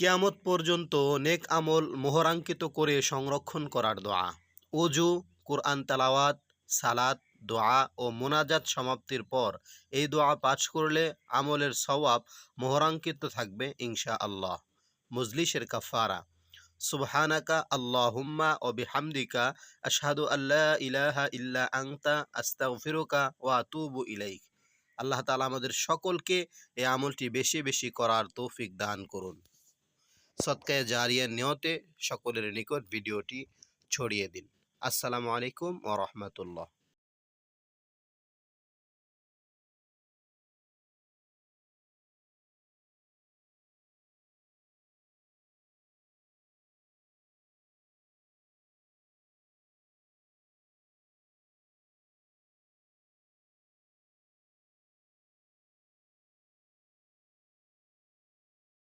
কিয়ামত পর্যন্ত নেক আমল মোহরাঙ্কিত করে সংরক্ষণ করার দোয়া। অজু কোরআন তালাওয়াত, সালাত, দোয়া ও মোনাজাত সমাপ্তির পর এই দোয়া পাঠ করলে আমলের সওয়াব মোহরাঙ্কিত থাকবে ইনশা আল্লাহ মজলিসের কাফারা সুবহানাকা আল্লাহুম্মা ও বিহামদিকা আশহাদু আল্লা ইলাহা ইল্লা আংতা আস্তাগফিরুকা ওয়া আতুবু ইলাইক। আল্লাহ তাআলা আমাদের সকলকে এই আমলটি বেশি বেশি করার তৌফিক দান করুন। সৎকায়ে জারিয়া নিয়তে সকলের নিকট ভিডিওটি ছড়িয়ে দিন। আসসালামু আলাইকুম ও রহমতুল্লাহ।